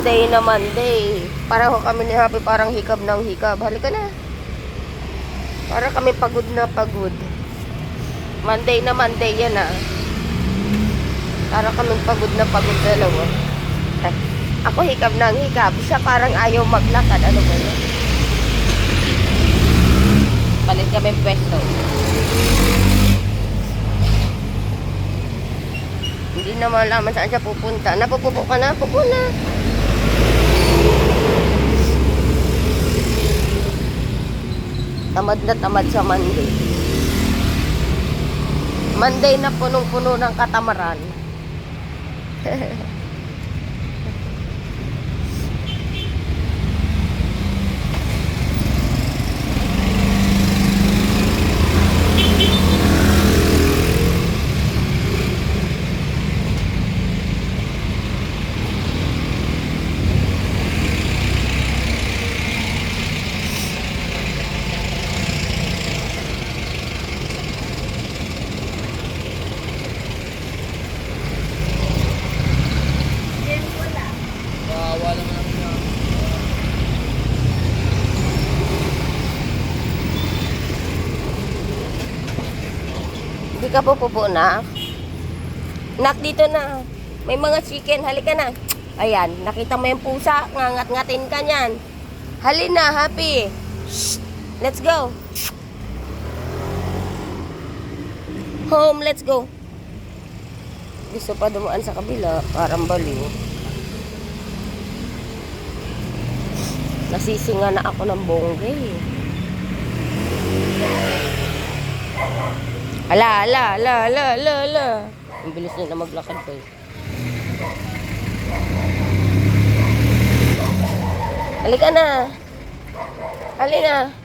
Monday na Monday. Para ho kami ni Happy parang hikab ng hikab. Halika na. Para kami pagod na pagod. Monday na Monday yan ah. Para kami pagod na pagod dalawa. Ako hikab ng hikab. Siya parang ayaw maglakad. Ano ba yun? Palit kami pwesto. Hindi na malaman saan siya pupunta. Napupupo ka na? Pupo na. Tamad na tamad sa Monday. Monday na punong-puno ng katamaran. Hindi ka pupupo na. Nak, dito na. May mga chicken. Halika na. Ayan, nakita mo yung pusa. Ngangat-ngatin ka niyan. Halina, happy. Let's go. Home, let's go. Gusto pa dumaan sa kabila. Parang baliw. Nasisinga na ako ng bongge. Ala, ala, ala, ala, ala, ala. Ang bilis niya na maglakad pa eh. Halika na. Halina.